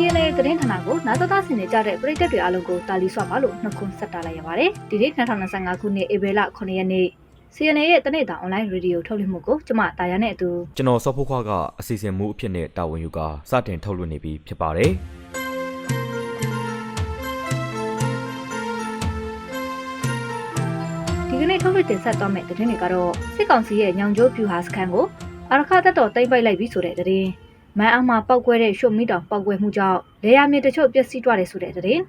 CNA သတင်းဌာနကိုနာသသားစင်နေကြတဲ့ပရိသတ်တွေအားလုံးကိုတာလီဆွပါလို့နှုတ်ခွန်းဆက်တာလိုက်ရပါတယ်။ဒီနေ့2025ခုနှစ်ဧပြီလ9ရက်နေ့ CNA ရဲ့တနေ့တာ online radio ထုတ်လွှင့်မှုကိုကျမတာယာနဲ့အတူကျွန်တော်စောဖိုးခွားကအစီအစဉ်မှုအဖြစ်နဲ့တာဝန်ယူကာစတင်ထုတ်လွှင့်နေပြီဖြစ်ပါတယ်ဒီကနေ့ထုတ်လွှင့်တင်ဆက်သွားမယ့်သတင်းတွေကတော့စစ်ကောင်စီရဲ့ညောင်ကျိုးပြူဟာစခန်းကိုအာရခတပ်တော်တိမ့်ပိုက်လိုက်ပြီဆိုတဲ့သတင်း မန်အောင်မှာပောက်ကွဲတဲ့ရွှတ်မီတောင်ပောက်ကွဲမှုကြောင့်လေယာဉ်မြေတချို့ပျက်စီးသွားတယ်ဆိုတဲ့သတင်း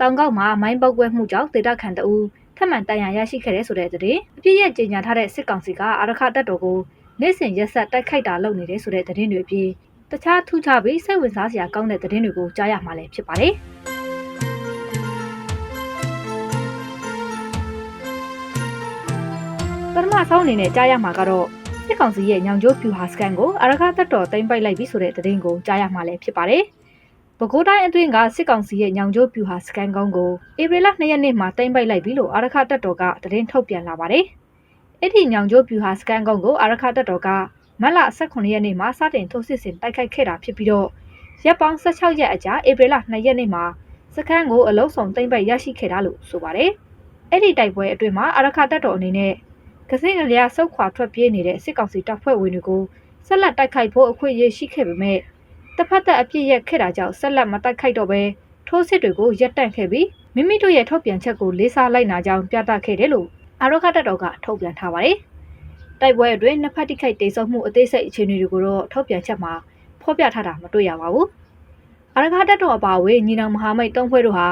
တောင်ကောက်မှာမိုင်းပောက်ကွဲမှုကြောင့်ဒေတာခန်တအူးထပ်မံတန်ရာရရှိခဲ့တဲ့ဆိုတဲ့သတင်းအပြည့်ရဲ့ကြေညာထားတဲ့စစ်ကောင်စီကအာရခတပ်တော်ကိုနေ့စဉ်ရက်ဆက်တိုက်ခိုက်တာလုပ်နေတဲ့ဆိုတဲ့သတင်းတွေအပြင်တခြားထူးခြားပြီးစိတ်ဝင်စားစရာကောင်းတဲ့သတင်းတွေကိုကြားရမှာလည်းဖြစ်ပါတယ်။ပထမဆုံးအနေနဲ့ကြားရမှာကတော့ စစ်ကောင်စီရဲ့ညောင်ကျိုးဖြူဟာစကန်ကိုအရခတပ်တော်တင်ပိုက်လိုက်ပြီဆိုတဲ့သတင်းကိုကြားရမှာလည်းဖြစ်ပါတယ်။ပဲခူးတိုင်းအတွင်းကစစ်ကောင်စီရဲ့ညောင်ကျိုးဖြူဟာစကန်ကုန်းကိုဧပြီလ2ရက်နေ့မှာတင်ပိုက်လိုက်ပြီလို့အရခတပ်တော်ကသတင်းထုတ်ပြန်လာပါတယ်။အဲ့ဒီညောင်ကျိုးဖြူဟာစကန်ကုန်းကိုအရခတပ်တော်ကမတ်လ18ရက်နေ့မှာစတင်ထိုးစစ်ဆင်တိုက်ခိုက်ခဲ့တာဖြစ်ပြီးတော့ရက်ပေါင်း16ရက်အကြာဧပြီလ2ရက်နေ့မှာစခန်းကိုအလုံးစုံတင်ပိုက်ရရှိခဲ့တာလို့ဆိုပါတယ်။အဲ့ဒီတိုက်ပွဲအတွင်းမှာအရခတပ်တော်အနေနဲ့ ကစင်းကလေးကစုတ်ခွာထွက်ပြေးနေတဲ့စစ်ကောင်စီတပ်ဖွဲ့ဝင်တွေကိုဆက်လက်တိုက်ခိုက်ဖို့အခွင့်အရေးရှိခဲ့ပေမဲ့တစ်ဖက်သက်အပြစ်ရက်ခဲ့တာကြောင့်ဆက်လက်မတိုက်ခိုက်တော့ဘဲထိုးစစ်တွေကိုရပ်တန့်ခဲ့ပြီးမိမိတို့ရဲ့ထုတ်ပြန်ချက်ကိုလေးစားလိုက်နာကြောင်းပြသခဲ့တယ်လို့အာရောခတပ်တော်ကထုတ်ပြန်ထားပါတယ်။တိုက်ပွဲအတွင်းနှစ်ဖက်တိခိုက်တိတ်ဆုံမှုအသေးစိတ်အခြေအနေတွေကိုတော့ထုတ်ပြန်ချက်မှာဖော်ပြထားတာမတွေ့ရပါဘူး။အာရခတပ်တော်အပါအဝင်ညီနောင်မဟာမိတ်တုံးဖွဲ့တို့ဟာ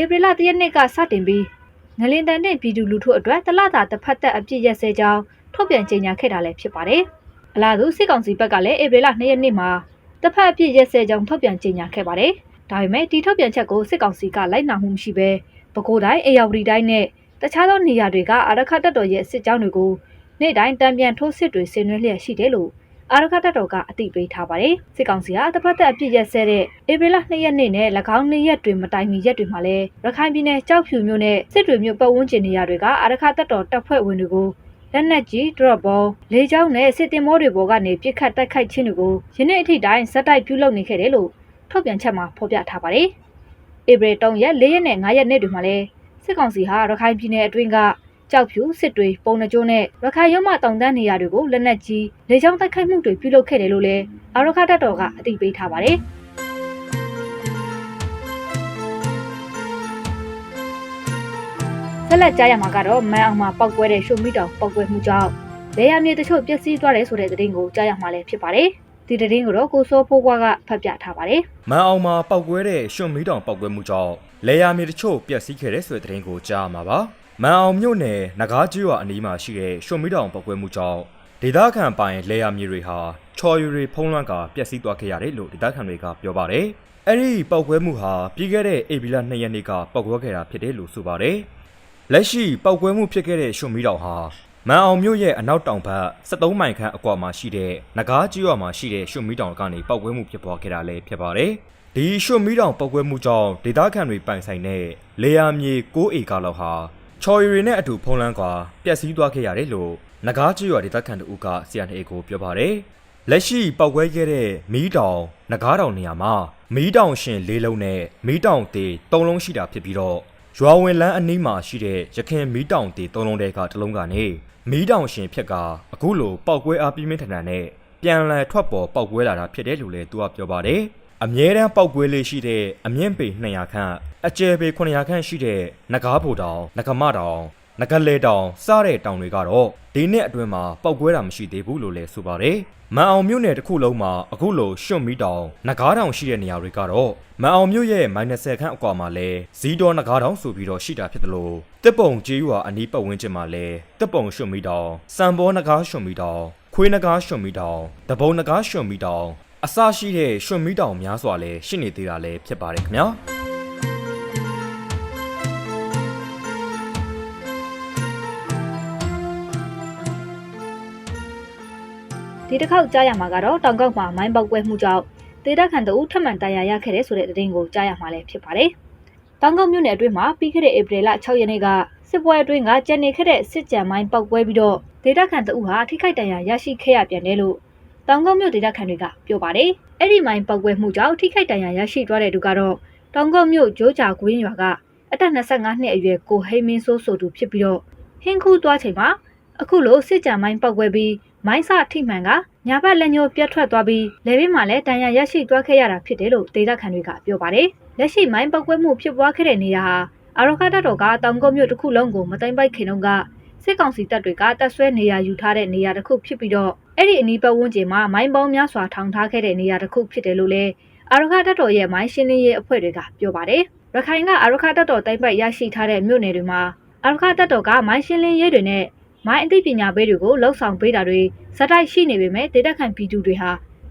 ဧပြီလ၁ရက်နေ့ကစတင်ပြီး ငလင်တန်တဲ့ပြည်သူလူထုအတွက်တလတာတစ်ဖက်သက်အပြစ်ရက်စဲကြောင်းထုတ်ပြန်ကြေညာခဲ့တာလည်းဖြစ်ပါတယ်။အလားတူစစ်ကောင်စီဘက်ကလည်းဧပြီလ2ရက်နေ့မှာတစ်ဖက်အပြစ်ရက်စဲကြောင်းထုတ်ပြန်ကြေညာခဲ့ပါတယ်။ဒါပေမဲ့ဒီထုတ်ပြန်ချက်ကိုစစ်ကောင်စီကလိုက်နာမှုမရှိဘဲပဲခူးတိုင်းအေရဝတီတိုင်းနဲ့တခြားသောနေရာတွေကအာရခတပ်တော်ရဲ့စစ်ကြောင်းတွေကိုနေ့တိုင်းတံပြန်ထိုးစစ်တွေဆင်နွှဲလျက်ရှိတယ်လို့ အာရခတပ်တော်ကအသိပေးထားပါတယ်။စစ်ကောင်စီကတစ်ဖက်သက်အပြစ်ရက်စဲတဲ့ဧပြီလ2ရက်နေ့နဲ့၎င်းနေ့ရက်တွေမတိုင်မီရက်တွေမှာလည်းရခိုင်ပြည်နယ်ကြောက်ဖြူမြို့နဲ့စစ်တွေမြို့ပတ်ဝန်းကျင်နေရာတွေကအာရခတပ်တော်တပ်ဖွဲ့ဝင်တွေကိုလက်နက်ကြီး drop ball လေကြောင်းနဲ့စစ်တင်မောတွေပေါ်ကနေပစ်ခတ်တိုက်ခိုက်ခြင်းတွေကိုယနေ့အထိတိုင်းဇက်တိုက်ပြုလုပ်နေခဲ့တယ်လို့ထုတ်ပြန်ချက်မှာဖော်ပြထားပါတယ်။ဧပြီ3ရက်4ရက်နဲ့5ရက်နေ့တွေမှာလည်းစစ်ကောင်စီဟာရခိုင်ပြည်နယ်အတွင်းက ကြောက်ဖြူစစ်တွေပုံနှကျိုးနဲ့ရခိုင်ရုံးမတောင်တန်းနေရာတွေကိုလက်နက်ကြီးလေကြောင်းတိုက်ခိုက်မှုတွေပြုလုပ်ခဲ့တယ်လို့လည်းအာရခတပ်တော်ကအသိပေးထားပါတယ်။ဆက်လက်ကြားရမှာကတော့မန်အောင်မှာပောက်ကွဲတဲ့ရွှေမီတောင်ပောက်ကွဲမှုကြောင့်လေယာဉ်မြေတချို့ပျက်စီးသွားတယ်ဆိုတဲ့သတင်းကိုကြားရမှာလည်းဖြစ်ပါတယ်။ဒီသတင်းကိုတော့ကိုစောဖိုးကွာကဖတ်ပြထားပါတယ်။မန်အောင်မှာပောက်ကွဲတဲ့ရွှွန်မီးတောင်ပောက်ကွဲမှုကြောင့်လေယာမြေတချို့ပျက်စီးခဲ့တဲ့ဆိုတဲ့သတင်းကိုကြားရမှာပါ မန်အောင်မြို့နယ်နဂါးကျွော်အနီးမှာရှိတဲ့ရွှွန်မီးတောင်ပောက်ကွဲမှုကြောင့်ဒေသခံပိုင်လေယာမြေတွေဟာချော်ရီတွေဖုံးလွှမ်းကာပျက်စီးသွားခဲ့ရတယ်လို့ဒေသခံတွေကပြောပါတယ်အဲ့ဒီပောက်ကွဲမှုဟာပြီးခဲ့တဲ့ဧပြီလ2ရက်နေ့ကပောက်ကွဲခဲ့တာဖြစ်တယ်လို့ဆိုပါတယ်လက်ရှိပောက်ကွဲမှုဖြစ်ခဲ့တဲ့ရွှွန်မီးတောင်ဟာမန်အောင်မြို့ရဲ့အနောက်တောင်ဘက်73မိုင်ခန့်အကွာမှာရှိတဲ့နဂါးကျွော်မှာရှိတဲ့ရွှွန်မီးတောင်ကနေပောက်ကွဲမှုဖြစ်ပွားခဲ့တာလည်းဖြစ်ပါတယ်ဒီရွှွန်မီးတောင်ပောက်ကွဲမှုကြောင့်ဒေသခံတွေပိုင်ဆိုင်တဲ့လေယာမြေ6ဧကလောက်ဟာ ချော်ရီနဲ့အတူဖုံးလန်းကွာပျက်စီးသွားခဲ့ရတယ်လို့နဂါးကျွော်ဒေသခံတို့က CNA ကိုပြောပါတယ်လက်ရှိပောက်ကွဲခဲ့တဲ့မီးတောင်နဂါးတောင်နေရာမှာမီးတောင်ရှင်၄လုံးနဲ့မီးတောင်သေး၃လုံးရှိတာဖြစ်ပြီးတော့ရွာဝင်လန်းအနီးမှာရှိတဲ့ရခင်မီးတောင်သေး၃လုံးတဲကတစ်လုံးကနေမီးတောင်ရှင်ဖြစ်ကအခုလိုပောက်ကွဲအားပြင်းပြင်းထန်ထန်နဲ့ပြန်လည်ထွက်ပေါ်ပောက်ကွဲလာတာဖြစ်တယ်လို့လည်းသူကပြောပါတယ် အမြဲတမ်းပောက်ကွဲလေးရှိတဲ့အမြင့်ပေ200ခန့်အကျယ်ပေ900ခန့်ရှိတဲ့နဂါးဘူတောင်နဂမတောင်နဂလေတောင်စတဲ့တောင်တွေကတော့ဒီနှစ်အတွင်းမှာပောက်ကွဲတာမရှိသေးဘူးလို့လည်းဆိုပါတယ်မန်အောင်မြို့နယ်တစ်ခုလုံးမှာအခုလိုရွှွန့်မီတောင်နဂါးတောင်ရှိတဲ့နေရာတွေကတော့မန်အောင်မြို့ရဲ့ -30 ခန့်အကွာမှာလဲဇီးတော်နဂါးတောင်ဆိုပြီးတော့ရှိတာဖြစ်တယ်လို့တစ်ပုံကျေးရွာအနီးပတ်ဝန်းကျင်မှာလဲတစ်ပုံရွှွန့်မီတောင်စံဘောနဂါးရွှွန့်မီတောင်ခွေးနဂါးရွှွန့်မီတောင်တဘုံနဂါးရွှွန့်မီတောင် အစရှိတဲ့ရွှွန့်မီတောင်များစွာလဲရှိနေသေးတာလဲဖြစ်ပါတယ်ခင်ဗျာဒီတစ်ခေါက်ကြားရမှာကတော့တောင်ကောက်မှာမိုင်းပေါက်ကွဲမှုကြောင့်ဒေသခံတို့ထပ်မံတရားရခဲ့တဲ့ဆိုတဲ့သတင်းကိုကြားရမှာလည်းဖြစ်ပါတယ်။တောင်ကောက်မြို့နယ်အတွင်းမှာပြီးခဲ့တဲ့ဧပြီလ6ရက်နေ့ကစစ်ပွဲအတွင်းကကြံနေခဲ့တဲ့စစ်ကြံမိုင်းပေါက်ကွဲပြီးတော့ဒေသခံတို့ဟာထိခိုက်ဒဏ်ရာရရှိခဲ့ရပြန်တယ်လို့ တောင်ကုန်းမြို့ဒေသခံတွေကပြောပါတယ်။အဲ့ဒီမိုင်းပောက်ကွဲမှုကြောင့်ထိခိုက်ဒဏ်ရာရရှိသွားတဲ့သူကတော့တောင်ကုန်းမြို့ဂျိုးကြာကွင်းရွာကအသက်25နှစ်အရွယ်ကိုဟိမင်းစိုးဆိုသူဖြစ်ပြီးတော့ဟင်းခူးသွားချိန်မှာအခုလိုစစ်ကြံမိုင်းပောက်ကွဲပြီးမိုင်းစထိမှန်ကညာဘက်လက်ညှိုးပြတ်ထွက်သွားပြီးလေဘေးမှာလည်းဒဏ်ရာရရှိသွားခဲ့ရတာဖြစ်တယ်လို့ဒေသခံတွေကပြောပါတယ်။လက်ရှိမိုင်းပောက်ကွဲမှုဖြစ်ပွားခဲ့တဲ့နေရာဟာအာရခတ်တော်ကတောင်ကုန်းမြို့တစ်ခုလုံးကိုမသိမ့်ပိုက်ခင်တုန်းကစစ်ကောင်စီတပ်တွေကတပ်ဆွဲနေရာယူထားတဲ့နေရာတစ်ခုဖြစ်ပြီးတော့ အဲ့ဒီအနီးပတ်ဝန်းကျင်မှာမိုင်းပေါင်းများစွာထောင်ထားခဲ့တဲ့နေရာတစ်ခုဖြစ်တယ်လို့လည်းအာရခတပ်တော်ရဲ့မိုင်းရှင်းလင်းရေးအဖွဲ့တွေကပြောပါတယ်။ရခိုင်ကအာရခတပ်တော်တိုက်ပိုက်ရရှိထားတဲ့မြို့နယ်တွေမှာအာရခတပ်တော်ကမိုင်းရှင်းလင်းရေးတွေနဲ့မိုင်းအသိပညာပေးတွေကိုလှုပ်ဆောင်ပေးတာတွေဇက်တိုက်ရှိနေပေမဲ့ဒေသခံပြည်သူတွေဟာ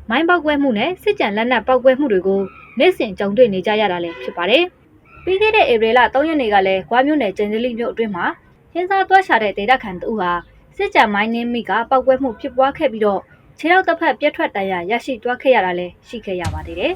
မိုင်းပောက်ကွဲမှုနဲ့စစ်ကြံလက်နက်ပောက်ကွဲမှုတွေကိုနေ့စဉ်ကြုံတွေ့နေကြရတာလည်းဖြစ်ပါတယ်။ပြီးခဲ့တဲ့ဧပြီလ3ရက်နေ့ကလည်းကွာမြို့နယ်ကျန်စလီမြို့အတွင်းမှာရင်းစားတွားရှာတဲ့ဒေတာခန်တူဟာ စစ်ကြမိုင်းနှင်းမိကပောက်ကွဲမှုဖြစ်ပွားခဲ့ပြီးတော့ခြေထောက်တစ်ဖက်ပြတ်ထွက်တရားရရှိသွားခဲ့ရတာလည်းရှိခဲ့ရပါသေးတယ်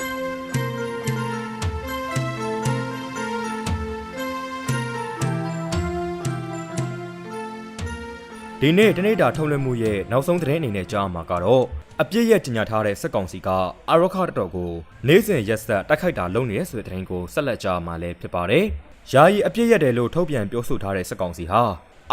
ဒီနေ့တနေ့တာထုတ်လွှင့်မှုရဲ့နောက်ဆုံးသတင်းအနေနဲ့ကြားမှာကတော့အပြစ်ရဲ့ကြီးညာထားတဲ့စက်ကောင်စီကအာရခတတော်ကိုနေ့စဉ်ရက်ဆက်တိုက်ခိုက်တာလုပ်နေတဲ့ဆိုတဲ့သတင်းကိုဆက်လက်ကြားမှာလည်းဖြစ်ပါတယ်။ယာယီအပြစ်ရက်တယ်လို့ထုတ်ပြန်ပြောဆိုထားတဲ့စက်ကောင်စီဟာ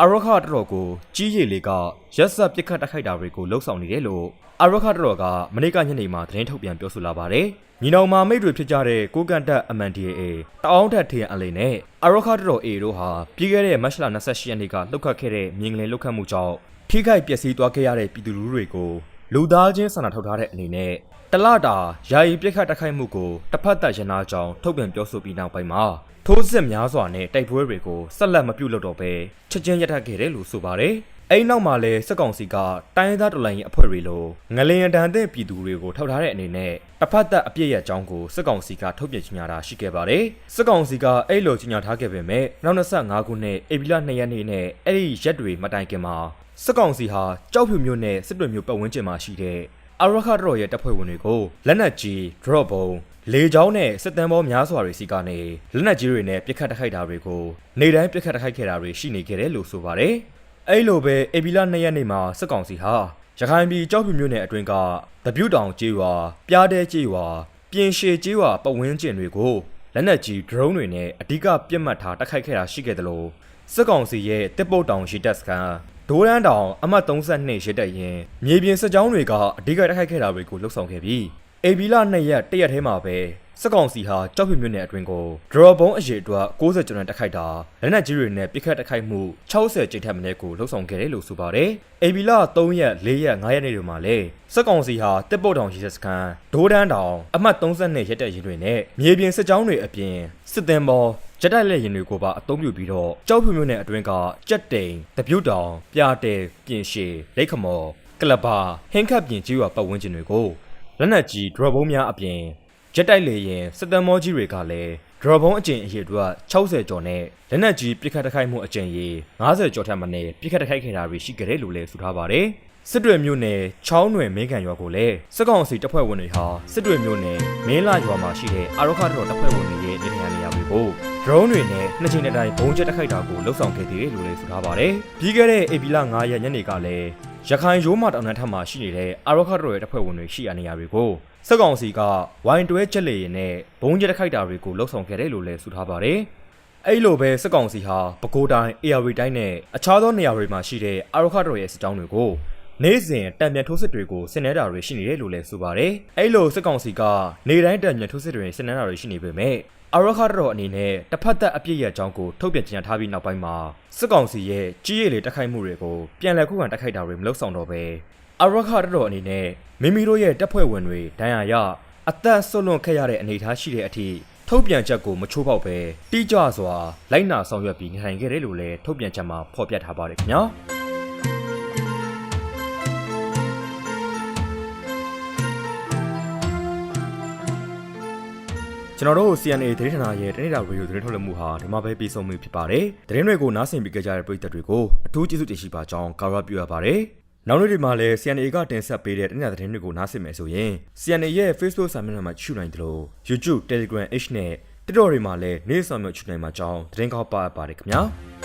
အာရခတတော်ကိုကြီးရည်လေးကရက်ဆက်ပြစ်ခတ်တိုက်ခိုက်တာတွေကိုလှုံ့ဆော်နေတယ်လို့အာရခတတော်ကမနေ့ကညနေမှာသတင်းထုတ်ပြန်ပြောဆိုလာပါတယ်။ညီနောင်မာမိတ်တွေဖြစ်ကြတဲ့ကိုကန်တက် MNDAA တအောင်းထက်ထင်အလိန်နဲ့အာရခတတော် A တို့ဟာပြီးခဲ့တဲ့မတ်လ28ရက်နေ့ကလှုပ်ခတ်ခဲ့တဲ့မြင်းကလေးလှုပ်ခတ်မှုကြောင့်ထိခိုက်ပျက်စီးသွားခဲ့ရတဲ့ပြည်သူလူထုတွေကိုလူသားချင်းစာနာထောက်ထားတဲ့အနေနဲ့တလတာယာယီပြစ်ခတ်တိုက်ခိုက်မှုကိုတစ်ဖက်သက်ရနာကြောင်ထုတ်ပြန်ပြောဆိုပြီးနောက်ပိုင်းမှာ ထိုးစစ်များစွာနဲ့တိုက်ပွဲတွေကိုဆက်လက်မပြုတ်လို့တော့ပဲချက်ချင်းရပ်တန့်ခဲ့တယ်လို့ဆိုပါတယ်။အဲ့နောက်မှာလဲစက်ကောင်စီကတိုင်းရင်းသားတော်လှန်ရေးအဖွဲ့တွေလိုငလင်ရန်တန်တဲ့ပြည်သူတွေကိုထောက်ထားတဲ့အနေနဲ့တစ်ဖက်သက်အပြစ်ရဲ့အကြောင်းကိုစက်ကောင်စီကထုတ်ပြန်ကြေညာတာရှိခဲ့ပါတယ်။စက်ကောင်စီကအဲ့လိုကြေညာထားခဲ့ပေမဲ့နောက်25ခုနှစ်ဧပြီလ2ရက်နေ့နဲ့အဲ့ဒီရက်တွေမတိုင်ခင်မှာစက်ကောင်စီဟာကြောက်ဖြူမျိုးနဲ့စစ်တွေမျိုးပတ်ဝန်းကျင်မှာရှိတဲ့အာရခတ်တော်ရဲ့တပ်ဖွဲ့ဝင်တွေကိုလက်နက်ကြီး drop ဘုံ လေကြောင်းနဲ့စစ်တမ်းဘောများစွာတွေစီကနေလက်နက်ကြီးတွေနဲ့ပစ်ခတ်တိုက်ခိုက်တာတွေကိုနေတိုင်းပစ်ခတ်တိုက်ခိုက်ခဲ့တာတွေရှိနေခဲ့တယ်လို့ဆိုပါတယ်။အဲ့လိုပဲအေဘီလာ2ရက်နေ့မှာစစ်ကောင်စီဟာရခိုင်ပြည်ကြောက်ဖြူမျိုးနယ်အတွင်းကတပြူတောင်ကျေးရွာပြားတဲကျေးရွာပြင်ရှည်ကျေးရွာပတ်ဝန်းကျင်တွေကိုလက်နက်ကြီး drone တွေနဲ့အဓိကပြစ်မှတ်ထားတိုက်ခိုက်ခဲ့တာရှိခဲ့တယ်လို့စစ်ကောင်စီရဲ့တစ်ပုတ်တောင်ရှိတပ်စခန်းဒိုးရန်တောင်အမှတ်32ရစ်တက်ရင်မြေပြင်စစ်ကြောင်းတွေကအဓိကတိုက်ခိုက်ခဲ့တာတွေကိုလှုပ်ဆောင်ခဲ့ပြီး အေဘီလာ2ရက်တရက်ထဲမှာပဲစစ်ကောင်စီဟာကြောက်ဖြူမြို့နယ်အတွင်းကိုဒရော့ဘုံအရေးအတွက်60ကျော်နဲ့တိုက်ခိုက်တာလက်နက်ကြီးတွေနဲ့ပစ်ခတ်တိုက်ခိုက်မှု60ကျိတ်ထက်မနည်းကိုလှုပ်ဆောင်ခဲ့တယ်လို့ဆိုပါတယ်။အေဘီလာ3ရက်4ရက်5ရက်နေ့တွေမှာလည်းစစ်ကောင်စီဟာတစ်ပုတ်တောင်ရှိတဲ့စခန်းဒိုးဒန်းတောင်အမှတ်32ရက်တက်ရင်တွေနဲ့မြေပြင်စစ်ကြောင်းတွေအပြင်စစ်သင်္ဘောဂျက်တိုက်လက်ရင်တွေကိုပါအသုံးပြုပြီးတော့ကြောက်ဖြူမြို့နယ်အတွင်းကကြက်တိန်တပြုတ်တောင်ပြာတဲပြင်ရှည်လက်ခမော်ကလဘာဟင်းခတ်ပြင်ကြီးရွာပတ်ဝန်းကျင်တွေကို လက်နက်ကြီးဒရော့ဘုံများအပြင်ဂျက်တိုက်လေရင်စစ်တမ်းမောကြီးတွေကလည်းဒရော့ဘုံအကျင်အရေအတွက်60ကျော်နဲ့လက်နက်ကြီးပစ်ခတ်တိုက်ခိုက်မှုအကျင်ရေ90ကျော်ထက်မနည်းပစ်ခတ်တိုက်ခိုက်ခဲ့တာတွေရှိကြတယ်လို့လည်းဆိုထားပါတယ်စစ်တွေမြို့နယ်ချောင်းနယ်မင်းကန်ရွာကိုလည်းစစ်ကောင်စီတပ်ဖွဲ့ဝင်တွေဟာစစ်တွေမြို့နယ်မင်းလာရွာမှာရှိတဲ့အာရခတော်တပ်ဖွဲ့ဝင်တွေရဲ့နေထိုင်နေရာတွေကို drone တွေနဲ့နှစ်ချိန်တစ်တိုင်းဘုံကျက်တိုက်ခိုက်တာကိုလှုပ်ဆောင်ခဲ့သေးတယ်လို့လည်းဆိုထားပါတယ်ပြီးခဲ့တဲ့ဧပြီလ9ရက်ညနေကလည်း ရခိုင်ရိုးမတောင်တန်းထပ်မှာရှိနေတဲ့အာရခတော်ရဲ့တပ်ဖွဲ့ဝင်တွေရှိရာနေရာတွေကိုစစ်ကောင်စီကဝိုင်တွဲချက်လေရင်နဲ့ဘုံကျက်တိုက်ခိုက်တာတွေကိုလှုပ်ဆောင်ခဲ့တယ်လို့လည်းဆိုထားပါတယ်အဲ့လိုပဲစစ်ကောင်စီဟာပဲခူးတိုင်း AR တိုင်းနဲ့အခြားသောနေရာတွေမှာရှိတဲ့အာရခတော်ရဲ့စစ်ကြောင်းတွေကိုနေ့စဉ်တံပြန်ထိုးစစ်တွေကိုဆင်နဲတာတွေရှိနေတယ်လို့လည်းဆိုပါတယ်။အဲ့လိုစစ်ကောင်စီကနေတိုင်းတံပြန်ထိုးစစ်တွေဆင်နဲတာတွေရှိနေပေမဲ့ အာရခတော်အနေနဲ့တစ်ဖက်သက်အပြစ်ရဲ့အကြောင်းကိုထုတ်ပြန်ကြေညာထားပြီးနောက်ပိုင်းမှာစစ်ကောင်စီရဲ့ကြီးရည်လေတိုက်ခိုက်မှုတွေကိုပြန်လည်ခုခံတိုက်ခိုက်တာတွေမလုပ်ဆောင်တော့ပဲအာရခတော်အနေနဲ့မိမိတို့ရဲ့တပ်ဖွဲ့ဝင်တွေဒဏ်ရာရအသက်ဆွလွန်ခဲ့ရတဲ့အနေအထားရှိတဲ့အထိထုတ်ပြန်ချက်ကိုမချိုးဖောက်ပဲတိကျစွာလိုက်နာဆောင်ရွက်ပြီးနေထိုင်ခဲ့တယ်လို့လည်းထုတ်ပြန်ချက်မှာဖော်ပြထားပါတယ်ခင်ဗျာ။ ကျွန်တော်တို့ CNA သတင်းဌာနရဲ့တနေ့တာရေဒီယိုသတင်းထုတ်လွှင့်မှုဟာဒီမှာပဲပြီးဆုံးပြီဖြစ်ပါတယ်။သတင်းတွေကိုနားဆင်ပြီးကြတဲ့ပရိသတ်တွေကိုအထူးကျေးဇူးတင်ရှိပါကြောင်းကာရပြုရပါတယ်။နောက်နေ့ဒီမှာလည်း CNA ကတင်ဆက်ပေးတဲ့တနေ့တာသတင်းတွေကိုနားဆင်မယ်ဆိုရင် CNA ရဲ့ Facebook စာမျက်နှာမှာချူနိုင်တယ်လို့ YouTube, Telegram, H နဲ့ TikTok တွေမှာလည်းနေ့ဆောင်မျိုးချူနိုင်မှာကြောင်းသတင်းကောက်ပါပါတယ်ခင်ဗျာ။